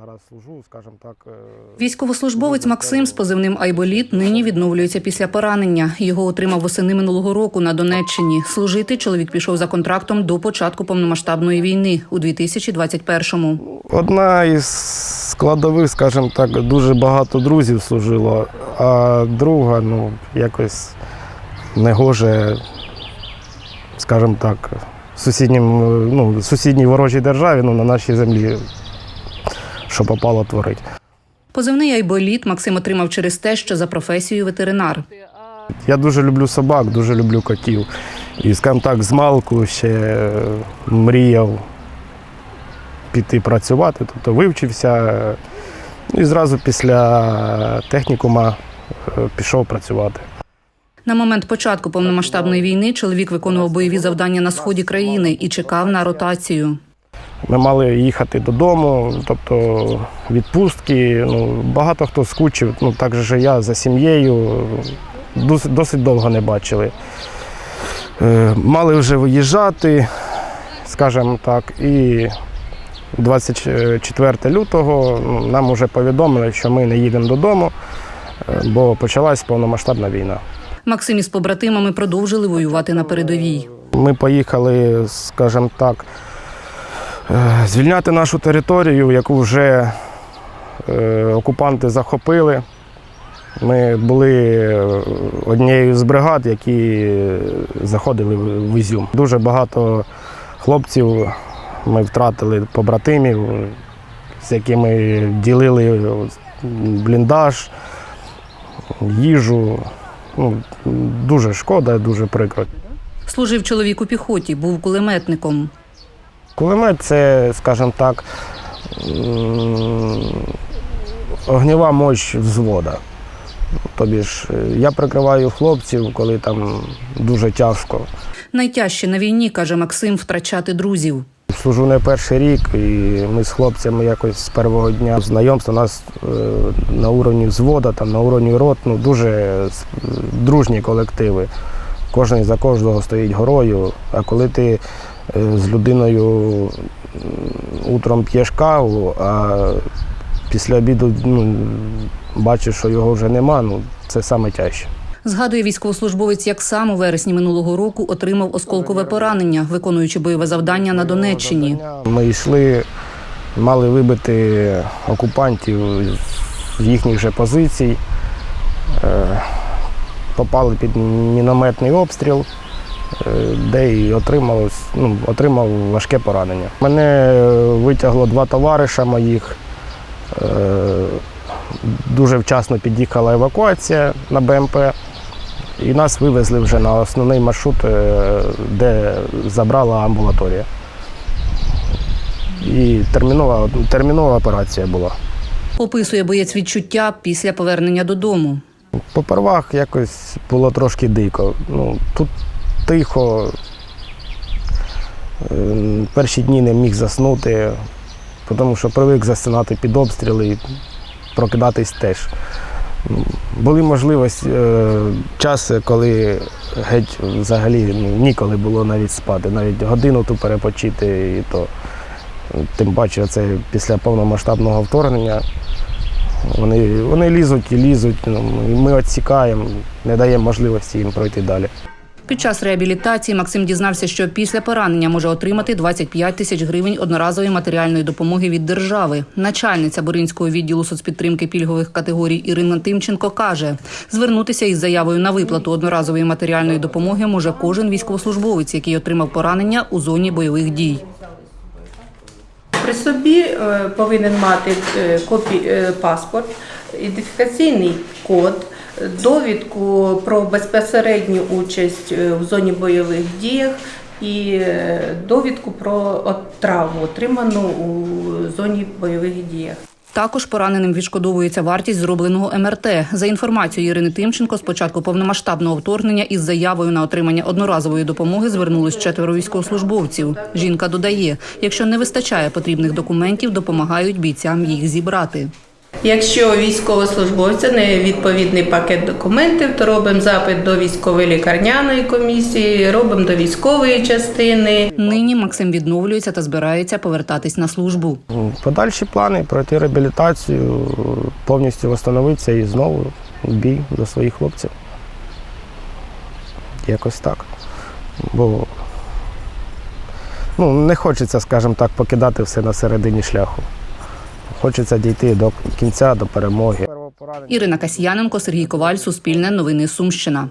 зараз служу, скажімо так. е, Військовослужбовець Максим з позивним Айболіт нині відновлюється після поранення. Його отримав восени минулого року на Донеччині. Служити чоловік пішов за контрактом до початку повномасштабної війни у 2021-му. Одна із складових, скажімо так, дуже багато друзів служило, а друга, ну, якось негоже, скажімо так, в сусіднім, ну, сусідній ворожій державі, ну, на нашій землі, що попало творить. Позивний Айболіт Максим отримав через те, що за професією ветеринар. Я дуже люблю собак, дуже люблю котів. І, скажімо так, з малку ще е, мріяв піти працювати, тобто вивчився. е, І зразу після технікума е, пішов працювати. На момент початку повномасштабної війни чоловік виконував бойові завдання на сході країни і чекав на ротацію. Ми мали їхати додому, тобто відпустки. Ну, багато хто скучив, ну так же я за сім'єю. Досить, досить довго не бачили. Е, мали вже виїжджати, скажімо так, і 24 лютого ну, нам вже повідомили, що ми не їдемо додому, е, бо почалась повномасштабна війна. Максим із побратимами продовжили воювати на передовій. Ми поїхали, скажімо так, е, звільняти нашу територію, яку вже е, окупанти захопили. Ми були е, однією з бригад, які заходили в Ізюм. Дуже багато хлопців ми втратили побратимів, з якими ділили бліндаж, їжу. Ну, дуже шкода, дуже прикро. Служив чоловік у піхоті, був кулеметником. Кулемет це, скажімо так, огнєва мощь взвода. Тобі ж я прикриваю хлопців, коли там дуже тяжко. Найтяжче на війні, каже Максим, втрачати друзів. Служу не перший рік, і ми з хлопцями якось з першого дня знайомства у нас е, на уровні взвода, там, на уровні рот, ну, дуже дружні колективи. Кожен за кожного стоїть горою. А коли ти з людиною утром п'єш каву, а після обіду ну, бачиш, що його вже нема, ну, це саме тяжче. Згадує військовослужбовець, як сам у вересні минулого року отримав осколкове поранення, виконуючи бойове завдання на Донеччині. Ми йшли, мали вибити окупантів з їхніх же позицій, Е, попали під мінометний обстріл, е, де і отримав, ну, отримав важке поранення. Мене витягло два товариша моїх. Е, Дуже вчасно під'їхала евакуація на БМП. І нас вивезли вже на основний маршрут, е, де забрала амбулаторія. І термінова, термінова операція була. Описує боєць відчуття після повернення додому. Попервах якось було трошки дико. Ну, тут тихо. Е, Перші дні не міг заснути, тому що привик засинати під обстріли і прокидатись теж. Були можливості, е, часи, коли геть взагалі ну, ніколи було навіть спати, навіть годину ту перепочити, і то тим паче це після повномасштабного вторгнення. Вони, вони лізуть і лізуть, ну, і ми відсікаємо, не даємо можливості їм пройти далі. Під час реабілітації Максим дізнався, що після поранення може отримати 25 тисяч гривень одноразової матеріальної допомоги від держави. Начальниця Боринського відділу соцпідтримки пільгових категорій Ірина Тимченко каже, звернутися із заявою на виплату одноразової матеріальної допомоги може кожен військовослужбовець, який отримав поранення у зоні бойових дій. При собі е, повинен мати е, копі, е, паспорт, ідентифікаційний код, довідку про безпосередню участь в зоні бойових діях і довідку про травму, отриману у зоні бойових діях. Також пораненим відшкодовується вартість зробленого МРТ. За інформацією Ірини Тимченко, з початку повномасштабного вторгнення із заявою на отримання одноразової допомоги звернулись четверо військовослужбовців. Жінка додає, якщо не вистачає потрібних документів, допомагають бійцям їх зібрати. Якщо у військовослужбовця не відповідний пакет документів, то робимо запит до військової лікарняної комісії, робимо до військової частини. Нині Максим відновлюється та збирається повертатись на службу. Подальші плани пройти реабілітацію, повністю встановитися і знову в бій до своїх хлопців. Якось так. Бо ну, не хочеться, скажімо так, покидати все на середині шляху. Хочеться дійти до кінця, до перемоги. Ірина Касьяненко, Сергій Коваль, Суспільне новини Сумщина.